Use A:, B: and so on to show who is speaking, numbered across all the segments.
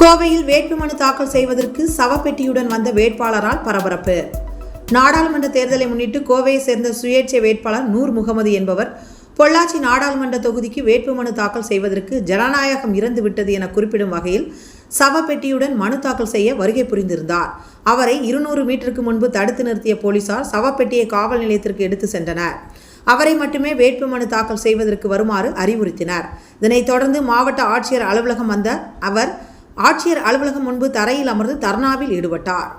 A: கோவையில் வேட்புமனு தாக்கல் செய்வதற்கு சவப்பெட்டியுடன் வந்த வேட்பாளரால் பரபரப்பு. நாடாளுமன்ற தேர்தலை முன்னிட்டு கோவையை சேர்ந்த சுயேட்சை வேட்பாளர் நூர் முகமது என்பவர் பொள்ளாச்சி நாடாளுமன்ற தொகுதிக்கு வேட்புமனு தாக்கல் செய்வதற்கு ஜனநாயகம் இறந்துவிட்டது என குறிப்பிடும் வகையில் சவப்பெட்டியுடன் மனு தாக்கல் செய்ய வருகை புரிந்திருந்தார். அவரை இருநூறு மீட்டருக்கு முன்பு தடுத்து நிறுத்திய போலீசார் சவப்பெட்டியை காவல் நிலையத்திற்கு எடுத்து சென்றனர். அவரை மட்டுமே வேட்புமனு தாக்கல் செய்வதற்கு வருமாறு அறிவுறுத்தினர். இதனைத் தொடர்ந்து மாவட்ட ஆட்சியர் அலுவலகம் வந்த அவர் ஆட்சியர் அலுவலகம் முன்பு தரையில் அமர்ந்து தர்ணாவில் ஈடுபட்டார்.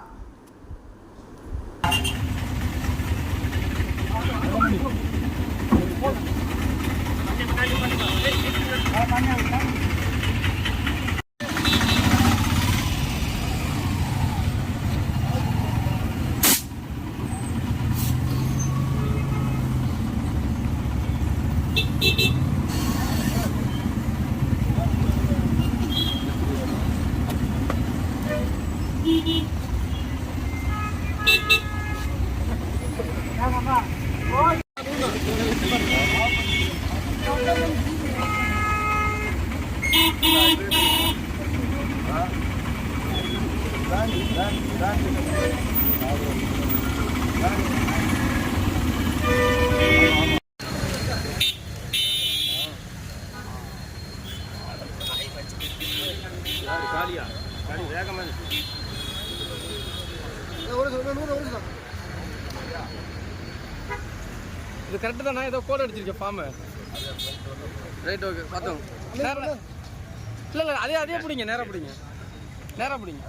B: காலியா காலி வேகமா இருக்கு. இது கரெக்டு தானே? ஏதோ கோட் அடிச்சிருக்கேன் ஃபார்மு ரைட் ஓகே பார்த்தோம். நேரம் இல்லை இல்லை அதே அதே பிடிங்க நேராக பிடிங்க. நேராக பிடிங்க.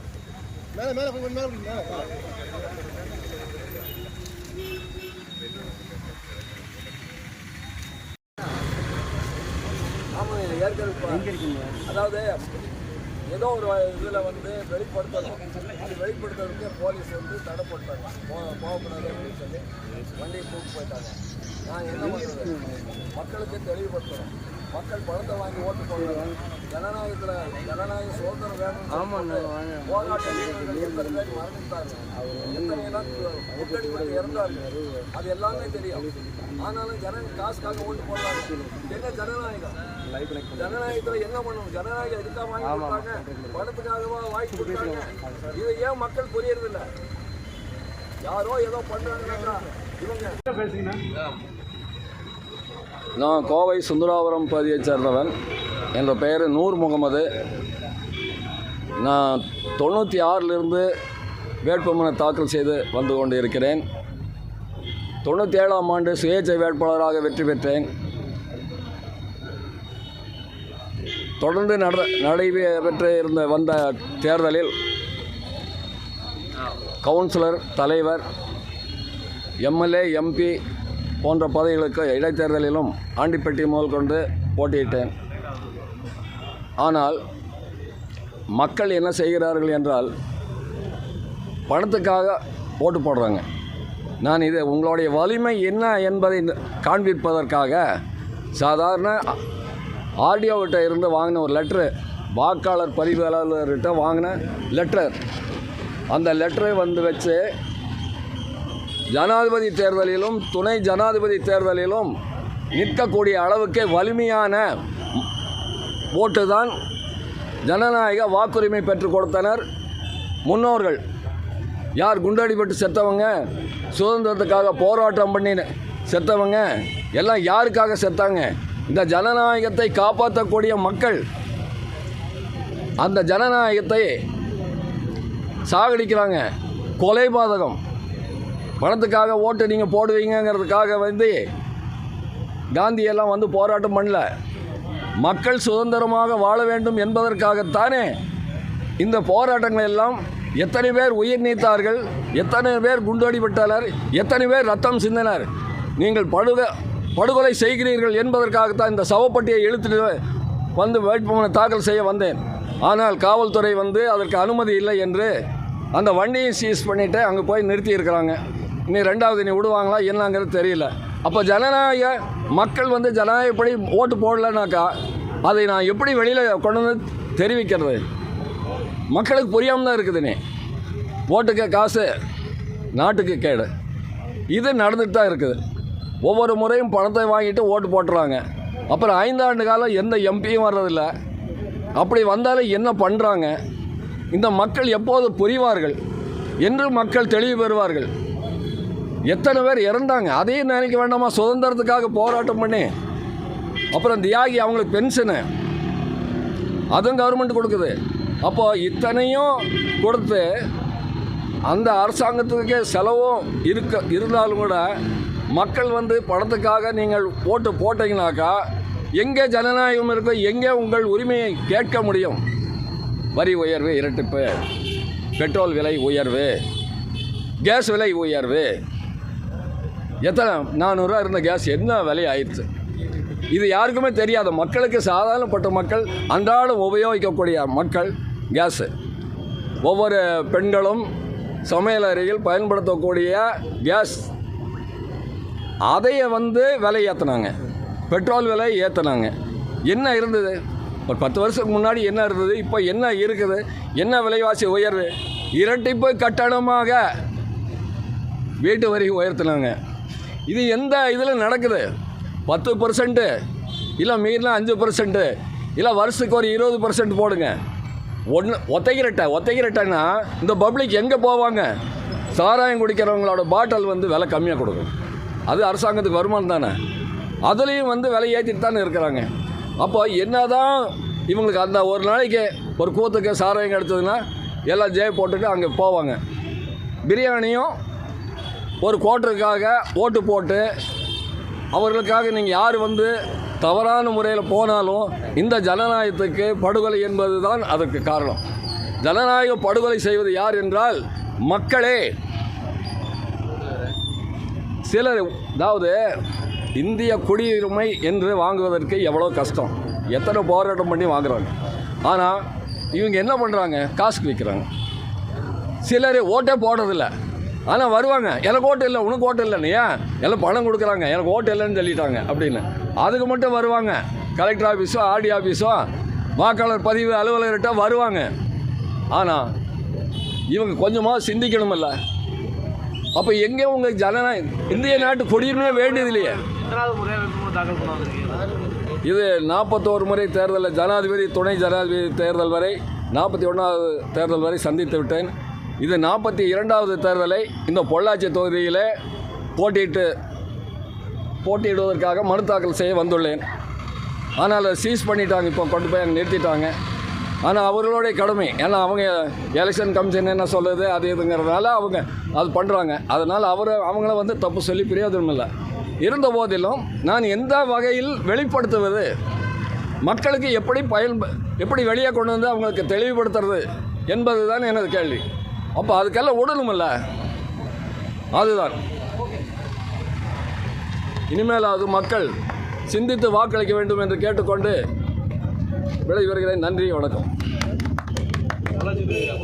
C: மேலே மேலே கொஞ்சம் மேலே பிடிங்க, மேலே.
D: ஆமாம் ஏற்கனவே
B: எங்கே இருக்கீங்க?
D: அதாவது ஏதோ ஒரு இதில் வந்து வெளிப்படுத்தணும். அது வெளிப்படுத்துறதுக்கு போலீஸ் வந்து தடை போட்டாங்க. போக போகக்கூடாது அப்படின்னு சொல்லி வண்டியை தூக்கி போயிட்டாங்க. நான் என்ன பண்ணுறது மக்களுக்கு தெளிவுபடுத்துகிறோம் மக்கள் பணத்தை வாங்கி ஓட்டு போடுறாங்க. ஜனநாயகத்தில் ஜனநாயக சுதந்திரம் வேணும் பேர் மறந்துட்டாங்க எத்தனை எல்லாம் முட்டடிப்பட்டு இறந்தாங்க அது எல்லாமே தெரியும். ஆனாலும் ஜனங்க காசுக்காக ஓட்டு போடுறாங்க. என்ன ஜனநாயகம்? ஜனநாயகத்துல என்ன பண்ணணும்? ஜனநாயகம் எதுக்காக வாங்கி கொடுத்தாங்க. பணத்துக்காகவா வாங்கி கொடுத்தாங்க. இதை ஏன் மக்கள் புரியறதில்ல? யாரோ ஏதோ பண்றாங்கன்னா இவங்க நான் கோவை சுந்தராபுரம் பகுதியைச் சேர்ந்தவன். என்ற பெயர் நூர் முகமது. நான் தொண்ணூற்றி ஆறிலிருந்து வேட்புமனு தாக்கல் செய்து வந்து கொண்டு இருக்கிறேன் தொண்ணூற்றி ஏழாம் ஆண்டு சுயேட்சை வேட்பாளராக வெற்றி பெற்றேன். தொடர்ந்து நட நடைபெற்று இருந்த வந்த தேர்தலில் கவுன்சிலர் தலைவர் எம்எல்ஏ எம்பி போன்ற பதவிகளுக்கு இடைத்தேர்தலிலும் ஆண்டிப்பட்டி முதல் கொண்டு போட்டியிட்டேன். ஆனால் மக்கள் என்ன செய்கிறார்கள் என்றால் பணத்துக்காக ஓட்டு போடுறாங்க. நான் இது உங்களுடைய வலிமை என்ன என்பதை காண்பிப்பதற்காக சாதாரண ஆர்டிஓவிட்ட இருந்து வாங்கின ஒரு லெட்ரு வாக்காளர் பதிவாளர்கிட்ட வாங்கின லெட்டர். அந்த லெட்டரை வந்து வச்சு ஜனாதிபதி தேர்தலிலும் துணை ஜனாதிபதி தேர்தலிலும் நிற்கக்கூடிய அளவுக்கு வலிமையான ஓட்டு தான் ஜனநாயக வாக்குரிமை பெற்றுக் கொடுத்தனர். முன்னோர்கள் யார் குண்டடிபட்டு செத்தவங்க சுதந்திரத்துக்காக போராட்டம் பண்ணி செத்தவங்க எல்லாம் யாருக்காக செத்தாங்க? இந்த ஜனநாயகத்தை காப்பாற்றக்கூடிய மக்கள் அந்த ஜனநாயகத்தை சாகடிக்கிறாங்க. கொலைபாதகம் பணத்துக்காக ஓட்டு நீங்கள் போடுவீங்கங்கிறதுக்காக வந்து காந்தியெல்லாம் வந்து போராட்டம் பண்ணல. மக்கள் சுதந்திரமாக வாழ வேண்டும் என்பதற்காகத்தானே இந்த போராட்டங்கள் எல்லாம் எத்தனை பேர் உயிர் நீத்தார்கள் எத்தனை பேர் குண்டடிபட்டனர் எத்தனை பேர் ரத்தம் சிந்தினர். நீங்கள் படுக படுகொலை செய்கிறீர்கள் என்பதற்காகத்தான் இந்த சவப்பட்டியை இழுத்துட்டு வந்து வேட்புமனு தாக்கல் செய்ய வந்தேன். ஆனால் காவல்துறை வந்து அதற்கு அனுமதி இல்லை என்று அந்த வண்டியை சீஸ் பண்ணிவிட்டு அங்கே போய் நிறுத்தியிருக்கிறாங்க நீ ரெண்டாவது நீ விடுவாங்களா என்னங்கிறது தெரியல. அப்போ ஜனநாயக மக்கள் வந்து ஜனநாயகப்படி ஓட்டு போடலைனாக்கா அதை நான் எப்படி வெளியில் கொண்டு வந்து தெரிவிக்கிறது? மக்களுக்கு புரியாமல் தான் இருக்குதுனே ஓட்டுக்கு காசு நாட்டுக்கு கேடு. இது நடந்துட்டு தான் இருக்குது. ஒவ்வொரு முறையும் பணத்தை வாங்கிட்டு ஓட்டு போட்டுறாங்க. அப்புறம் ஐந்தாண்டு காலம் எந்த எம்பியும் வர்றதில்ல. அப்படி வந்தாலும் என்ன பண்ணுறாங்க இந்த மக்கள் எப்போது புரிவார்கள்? என்று மக்கள் தெளிவு பெறுவார்கள். எத்தனை பேர் இறந்தாங்க? அதையும் நினைக்க வேண்டாமா? சுதந்திரத்துக்காக போராட்டம் பண்ணி. அப்புறம் தியாகி அவங்களுக்கு பென்ஷனு அதுவும் கவர்மெண்ட் கொடுக்குது. அப்போ இத்தனையும் கொடுத்து அந்த அரசாங்கத்துக்கே செலவும் இருக்க இருந்தாலும் கூட மக்கள் வந்து பணத்துக்காக நீங்கள் ஓட்டு போட்டீங்கனாக்கா எங்கே ஜனநாயகம் இருக்கோ எங்கே உங்கள் உரிமையை கேட்க முடியும். வரி உயர்வு இரட்டிப்பு பெட்ரோல் விலை உயர்வு கேஸ் விலை உயர்வு. எத்தனை நானூறுரூவா இருந்த கேஸ் என்ன விலை ஆயிடுச்சு இது யாருக்குமே தெரியாத மக்களுக்கு சாதாரணப்பட்ட மக்கள் அன்றாடம் உபயோகிக்கக்கூடிய மக்கள் கேஸு. ஒவ்வொரு பெண்களும் சமையல் அறையில் பயன்படுத்தக்கூடிய கேஸ். அதையே வந்து விலை ஏற்றினாங்க பெட்ரோல் விலை ஏற்றினாங்க என்ன இருந்தது? ஒரு பத்து வருஷத்துக்கு முன்னாடி என்ன இருந்தது? இப்போ என்ன இருக்குது? என்ன விலைவாசி உயர்வு? இரட்டிப்பு கட்டணமாக வீட்டு வரி உயர்த்தினாங்க. இது எந்த இதில் நடக்குது? பத்து பர்சன்ட்டு இல்லை மீறினா அஞ்சு பர்சன்ட்டு இல்லை வருஷத்துக்கு ஒரு இருபது பர்சன்ட் போடுங்க. ஒன்று ஒத்தைக்கிரட்டை ஒத்தைக்கிரட்டைன்னா இந்த பப்ளிக் எங்கே போவாங்க? சாராயம் குடிக்கிறவங்களோட பாட்டில் வந்து விலை கம்மியாக கொடுக்கும். அது அரசாங்கத்துக்கு வருமானம் தானே. அதுலேயும் வந்து விலை ஏற்றிட்டு தானே இருக்கிறாங்க. அப்போ என்ன தான் இவங்களுக்கு அந்த ஒரு நாளைக்கு ஒரு கூத்துக்கு சாராயம் கிடச்சதுன்னா எல்லாம் ஜெய போட்டுட்டு அங்கே போவாங்க. பிரியாணியும் ஒரு கோட்டருக்காக ஓட்டு போட்டு அவர்களுக்காக நீங்கள் யார் வந்து தவறான முறையில் போனாலும் இந்த ஜனநாயகத்துக்கு படுகொலை என்பது தான் அதற்கு காரணம். ஜனநாயக படுகொலை செய்வது யார் என்றால் மக்களே. சிலர் அதாவது இந்திய குடியுரிமை என்று வாங்குவதற்கு எவ்வளோ கஷ்டம். எத்தனை போராட்டம் பண்ணி வாங்குறாங்க. ஆனால் இவங்க என்ன பண்ணுறாங்க காசுக்கு விற்கிறாங்க சிலர் ஓட்டே போடுறதில்ல. ஆனால் வருவாங்க. எனக்கு ஓட்டு இல்லை உனக்கு ஓட்டு இல்லைன்னு ஏன் எல்லாம் பணம் கொடுக்குறாங்க. எனக்கு ஓட்டு இல்லைன்னு சொல்லிட்டாங்க அப்படின்னு. அதுக்கு மட்டும் வருவாங்க. கலெக்டர் ஆஃபீஸோ ஆர்டி ஆஃபீஸோ வாக்காளர் பதிவு அலுவலர்கிட்ட வருவாங்க. ஆனால் இவங்க கொஞ்சமாக சிந்திக்கணுமில்ல. அப்போ எங்கே உங்கள் ஜனநாயகம் இந்திய நாட்டு குடியுரிமை வேண்டியது இல்லையே? இது நாற்பத்தோரு முறை தேர்தலில் ஜனாதிபதி துணை ஜனாதிபதி தேர்தல் வரை நாற்பத்தி ஒன்றாவது தேர்தல் வரை சந்தித்து விட்டேன். இது நாற்பத்தி இரண்டாவது தேர்தலை இந்த பொள்ளாச்சி தொகுதியில் போட்டியிட்டு போட்டியிடுவதற்காக மனு தாக்கல் செய்ய வந்துள்ளேன். ஆனால் அதை சீஸ் பண்ணிட்டாங்க இப்போ கொண்டு போய் அங்கே நிறுத்திட்டாங்க. ஆனால் அவர்களுடைய கடமை ஏன்னா அவங்க எலெக்ஷன் கமிஷன் என்ன சொல்லுது அது இதுங்கிறதுனால அவங்க அது பண்ணுறாங்க அதனால் அவர் அவங்கள வந்து தப்பு சொல்லி பிரயோஜனம் இல்லை. இருந்த போதிலும் நான் எந்த வகையில் வெளிப்படுத்துவது மக்களுக்கு எப்படி பயன் எப்படி வெளியே கொண்டு வந்து அவங்களுக்கு தெளிவுபடுத்துறது என்பது தான் எனது கேள்வி. அப்போ அதுக்கெல்லாம் உடலுமில்ல அதுதான். இனிமேலாவது மக்கள் சிந்தித்து வாக்களிக்க வேண்டும் என்று கேட்டுக்கொண்டு விடைபெறுகிறேன். நன்றி வணக்கம்.